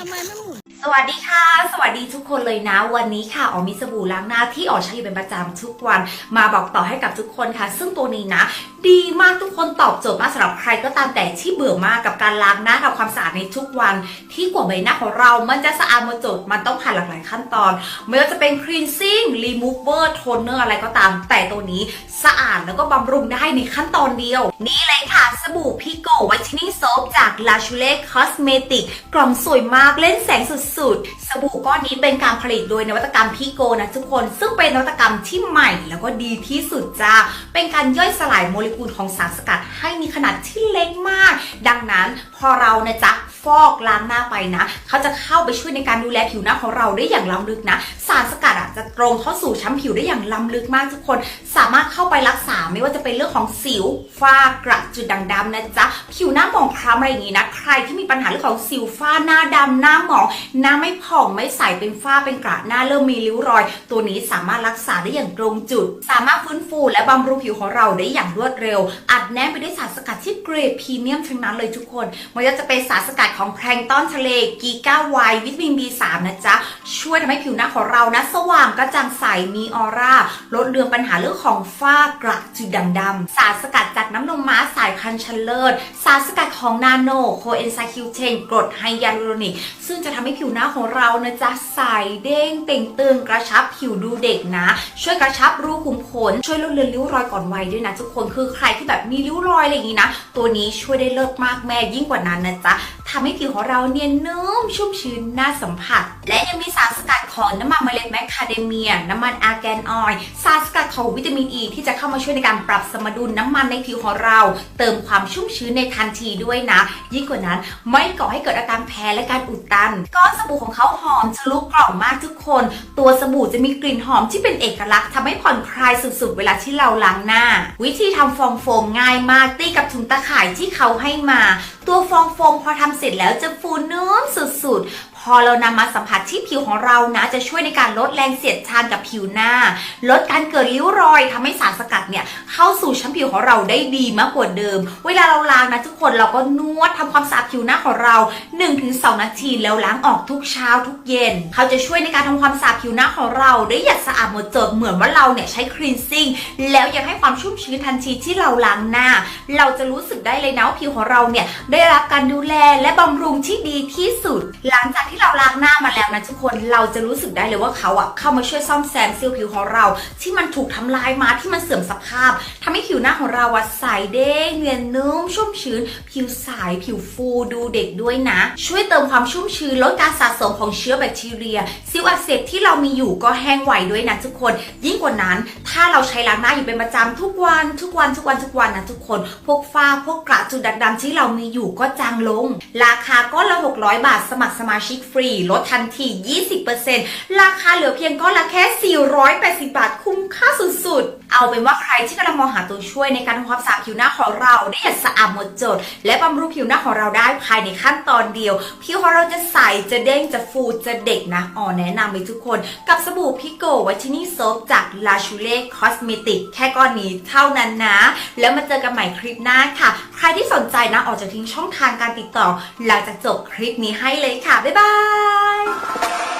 ทำไมไม่หมุน สวัสดีค่ะ สวัสดีทุกคนเลยนะ วันนี้ค่ะอ๋อมีสบู่ล้างหน้าที่อ๋อใช้อยู่เป็นประจำทุกวัน มาบอกต่อให้กับทุกคนค่ะ ซึ่งตัวนี้นะ ดีมากทุกคนตอบโจทย์มากสำหรับใครก็ตามแต่ที่เบื่อมากกับการล้างหน้าทำความสะอาดในทุกวัน ที่กว่าใบหน้าของเรา มันจะสะอาดหมดจดมันต้องผ่านหลากหลายขั้นตอนไม่ว่าจะเป็น cleansing remover toner อร์อะไรก็ตาม แต่ตัวนี้สะอาดแล้วก็บำรุงได้ในขั้นตอนเดียว นี่เลยค่ะ สบู่พิโกวัชนิ่งโซฟจาก La c h u l e Cosmetic กล่องสวยมากเล่นแสงสุดๆ สบู่ก้อนนี้เป็นการผลิตโดยนวัตกรรมพิโกนะทุกคนซึ่งเป็นนวัตกรรมที่ใหม่แล้วก็ดีที่สุดจ้าเป็นการย่อยสลายโมเลกุลของสารสกัดให้มีขนาดที่เล็กมาก ดังนั้นพอเรานะจ๊ะ ฟอกล้างหน้าไปนะเขาจะเข้าไปช่วยในการดูแลผิวหน้าของเราได้อย่างล้ำลึกนะ สารสกัดอะจะตรงเข้าสู่ชั้นผิวได้อย่างล้ำลึกมากทุกคน สามารถเข้าไปรักษาไม่ว่าจะเป็นเรื่องของสิวฝ้ากระจุดด่างดำนะจ๊ะผิวหน้าหมองคล้ำอะไรอย่างงี้นะใครที่มีปัญหาเรื่องของสิวฝ้าหน้าดำหน้าหมองหน้าไม่ผ่องไม่ใสเป็นฝ้าเป็นกระหน้าเริ่มมีริ้วรอย ตัวนี้สามารถรักษาได้อย่างตรงจุด สามารถฟื้นฟูและบำรุงผิวของเราได้อย่างรวดเร็ว อัดแน่นไปด้วยสารสกัดที่เกรดพรีเมียมทั้งนั้นเลยทุกคนไม่ว่าจะเป็นสารสกัดของแพลงต้อนทะเลกีก้าไววิตามิน B3 นะจ๊ะ ช่วยทำให้ผิวหน้าของเรานะ สว่างกระจ่างใสมีออร่า ลดเลือนปัญหาเรื่องของฝ้ากระจุดด่างดำสารสกัดจากน้ำนมม้าสายพันธุ์ชันเลิศสารสกัดของนาโนโคเอนไซคิวเทนกรดไฮยาลูโรนิก ซึ่งจะทำให้ผิวหน้าของเรานะจ๊ะใสเด้งเต่งตึงกระชับผิวดูเด็กนะ ช่วยกระชับรูขุมขนช่วยลดเลือนริ้วรอยก่อนวัยด้วยนะทุกคนคือใครที่แบบมีริ้วรอยอะไรอย่างนี้นะตัวนี้ช่วยได้เลิศมากแม่ยิ่งกว่านั้นนะจ๊ะ ทำให้ผิวของเราเนียนนุ่มชุ่มชื้นน่าสัมผัส และยังมีสารสกัดของน้ำมันเมล็ดแมคคาเดเมีย น้ำมันอาร์แกนออยล์สารสกัดของวิตามินอ e ีที่จะเข้ามาช่วยในการปรับสมดุลน้ำมันในผิวของเรา เติมความชุ่มชื้นในทันทีด้วยนะ ยิ่งกว่านั้นไม่ก่อให้เกิดอาการแพ้และการอุดตัน ก้อนสบู่ของเขาหอมทะลุกล่องมากทุกคน ตัวสบู่จะมีกลิ่นหอมที่เป็นเอกลักษณ์ทำให้ผ่อนคลายสุดๆ เวลาที่เราล้างหน้า วิธีทำฟองโฟมง่ายมากตีกับถุงตะข่ายที่เขาให้มา ตัวฟองโฟมพอทำเสร็จแล้วจะฟูนุ่มสุด พอเรานำมาสัมผัสที่ผิวของเรานะ จะช่วยในการลดแรงเสียดทานกับผิวหน้า ลดการเกิดริ้วรอยทำให้สารสกัดเนี่ยเข้าสู่ชั้นผิวของเราได้ดีมากกว่าเดิม เวลาเราล้างนะทุกคนเราก็นวดทำความสะอาดผิวหน้าของเรา 1-2 นาทีแล้วล้างออกทุกเช้าทุกเย็น เขาจะช่วยในการทำความสะอาดผิวหน้าของเราได้อย่างสะอาดหมดจดเหมือนว่าเราเนี่ยใช้คลีนซิ่งแล้วยังให้ความชุ่มชื้นทันทีที่เราล้างหน้า เราจะรู้สึกได้เลยนะว่าผิวของเราเนี่ยได้รับการดูแลและบำรุงที่ดีที่สุด หลังจากที่เราล้างหน้ามาแล้วนะทุกคนเราจะรู้สึกได้เลยว่าเขาอะเข้ามาช่วยซ่อมแซมเซลล์ผิวของเรา ที่มันถูกทำลายมาที่มันเสื่อมสภาพทำให้ผิวหน้าของเราอะใสเด้งเนียนนุ่มชุ่มชื้น ผิวใสผิวฟูดูเด็กด้วยนะ ช่วยเติมความชุ่มชื้นลดการสะสมของเชื้อแบคทีเรียซิลอักเสบที่เรามีอยู่ก็แห้งไวด้วยนะทุกคน ยิ่งกว่านั้น ถ้าเราใช้ล้างหน้าอยู่เป็นประจำทุกวันทุกวันทุกวันทุกวันนะทุกคน พวกฝ้าพวกกระจุดด่างดำที่เรามีอยู่ก็จางลง ราคาก้อนละ600 บาทสมัครสมาชิกฟรี ลดทันที 20%ราคาเหลือเพียงก้อนละแค่ 480 บาท คุ้มค่าสุดๆ เอาเป็นว่าใครที่กำลังมองหาตัวช่วยในการทำความสะอาดผิวหน้าของเราได้อย่างสะอาดหมดจด และบำรุงผิวหน้าของเราได้ภายในขั้นตอนเดียว ผิวของเราจะใส จะเด้ง จะฟูจะเด็กนะอ๋อแนะนำเลยทุกคน กับสบู่พิโกวัชนีโซฟจาก La c h u l e Cosmetic แค่ก้อนนี้เท่านั้นนะ แล้วมาเจอกันใหม่คลิปหน้าค่ะ ใครที่สนใจนะออกจะทิ้งช่องทางการติดต่อ หลังจากจบคลิปนี้ให้เลยค่ะ บ๊ายบาย